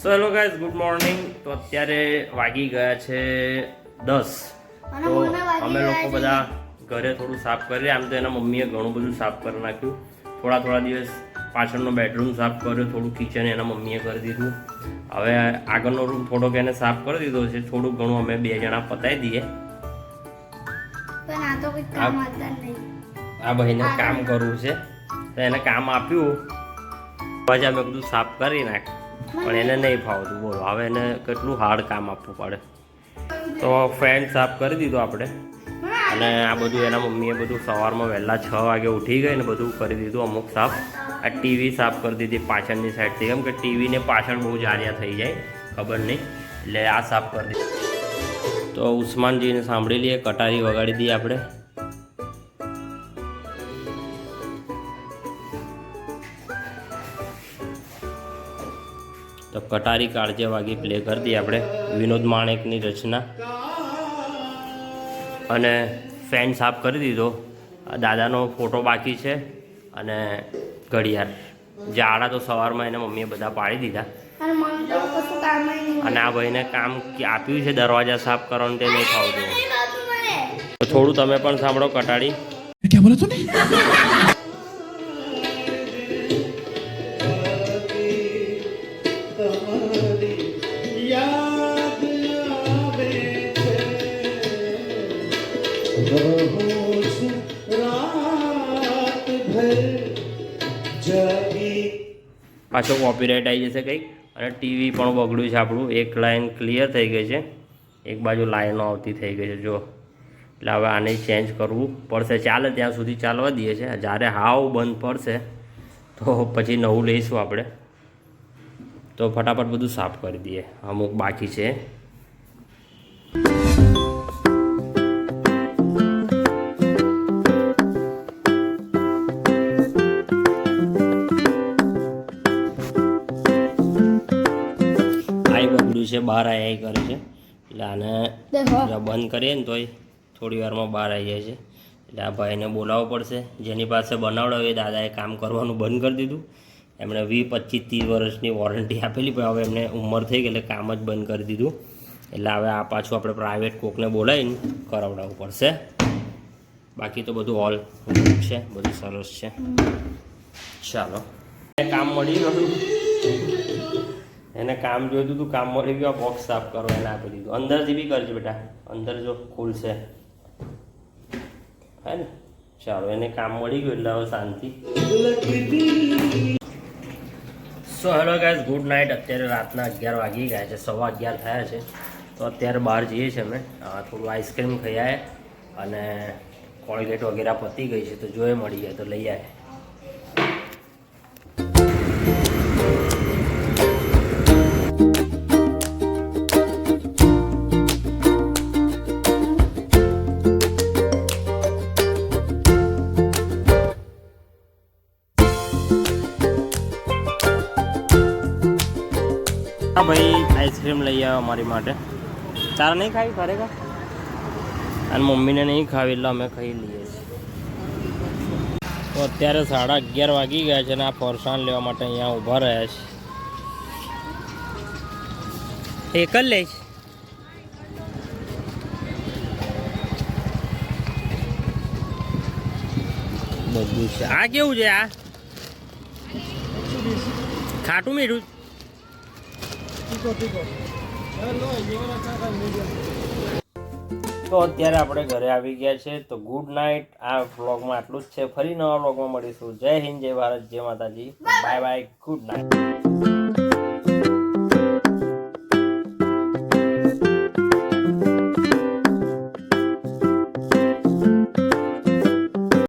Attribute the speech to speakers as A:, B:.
A: So hello guys good morning તો અત્યારે વાગી ગયા છે દસ. તો અમે લોકો બધા ઘરે થોડું સાફ કરીએ આમ તો એના મમ્મીએ ઘણું બધું સાફ કરી નાખ્યું. થોડા થોડા દિવસ પાછળનો બેડરૂમ સાફ કર્યો થોડું કિચન એના મમ્મીએ કરી દીધું. હવે આગળનો રૂમ થોડોક એને સાફ કરી દીધો છે. થોડું ઘણું અમે બે જણા પતાવી દઈએ.
B: આ તો કામ
A: આ ભાઈને કામ કરવું છે. તો એને કામ આપ્યું. પછી અમે બધું સાફ કરી નાખ પણ એને નહીં ફાવતું, બોલો. હવે એને કેટલું હાર્ડ કામ આપવું પડે. તો ફેન સાફ કરી દીધો આપણે. અને આ બધું એના મમ્મીએ બધું સવારમાં વહેલા છ વાગે ઉઠી ગઈ ને બધું કરી દીધું અમુક સાફ આ ટીવી સાફ કરી દીધી પાછળની સાઈડથી કેમ કે ટીવીને પાછળ બહુ જારિયા થઈ જાય, ખબર નહીં. એટલે આ સાફ કરી દીધી. તો ઉસ્માનજીને સાંભળી લઈએ, કટારી વગાડી દઈએ આપણે. તો કટારી કાળજે વાગી પ્લે કરી દઈએ આપણે વિનોદ માણેકની રચના. અને ફેન સાફ કરી દીધો. દાદાનો ફોટો બાકી છે અને ઘડિયાળ. જાડા તો સવારમાં એને મમ્મીએ બધા પાડી દીધા.
B: અને
A: આ ભાઈને કામ આપ્યું છે દરવાજા સાફ કરવાનું તે નહીં તો થોડું તમે પણ સાંભળો કટાડી પાછો કોપીરાઇટ આવી જશે કંઈક. અને ટીવી પણ બગડ્યું છે આપણું. એક લાઈન ક્લિયર થઈ ગઈ છે. એક બાજુ લાઈનો આવતી થઈ ગઈ છે. જો, એટલે હવે આને ચેન્જ કરવું પડશે. ચાલે ત્યાં સુધી ચાલવા દઈએ છે. જ્યારે હાવ બંધ પડશે, તો પછી નવું લઈશું આપણે. તો ફટાફટ બધું સાફ કરી દઈએ. અમુક બાકી છે. આઈ બગડ્યું છે બહાર આઈ કરે છે. એટલે આને બંધ કરીએ ને તોય થોડી વારમાં બહાર આવી જાય છે. એટલે આ ભાઈને બોલાવવો પડશે. જેની પાસે બનાવડાવે એ દાદાએ કામ કરવાનું બંધ કરી દીધું. એમણે વીસ, પચીસ, ત્રીસ વર્ષની વોરંટી આપેલી, પણ હવે એમને ઉંમર થઈ ગઈ એટલે કામ જ બંધ કરી દીધું. એટલે હવે આ પાછું આપણે પ્રાઇવેટ કોકને બોલાવીને કરાવડાવવું પડશે. બાકી તો બધું ઓલ છે, બધું સરસ છે. ચાલો. કામ મળી ગયું એને કામ જોઈતું હતું, કામ મળી ગયું બોક્સ સાફ કરો એને આપી દીધું. અંદરથી બી કરજો બેટા, અંદર જો ખુલશે. હે ને? ચાલો, એને કામ મળી ગયું એટલે હવે શાંતિ. So hello guys good night અત્યારે રાતના અગિયાર વાગી ગયા છે, સવા અગિયાર થયા છે. તો અત્યારે બહાર જઈએ છીએ અમે. થોડું આઈસ્ક્રીમ ખાઈ આવે અને કોલગેટ વગેરે પતી ગઈ છે, તો જોઈએ મળી જાય તો લઈ આવ્યા હા ભાઈ આઈસ્ક્રીમ લઈ આવ્યો અમારી માટે. તારે નહીં ખાવી ખરેખર? અને મમ્મીને નહીં ખાવી એટલે અમે ખાઈ લઈએ છીએ. તો અત્યારે સાડા અગિયાર વાગી ગયા છે અને આ ફરસાણ લેવા માટે અહીંયા ઊભા રહ્યા છે. એક જ લઈશ બધું છે. આ કેવું છે આ? ખાટું મીઠું? તો અત્યારે આપણે ઘરે આવી ગયા છે. તો ગુડ નાઇટ આ વ્લોગમાં આટલું જ છે. ફરી નવા વ્લોગમાં મળીશું. જય હિન્દ, જય ભારત, જય માતાજી. Bye bye good night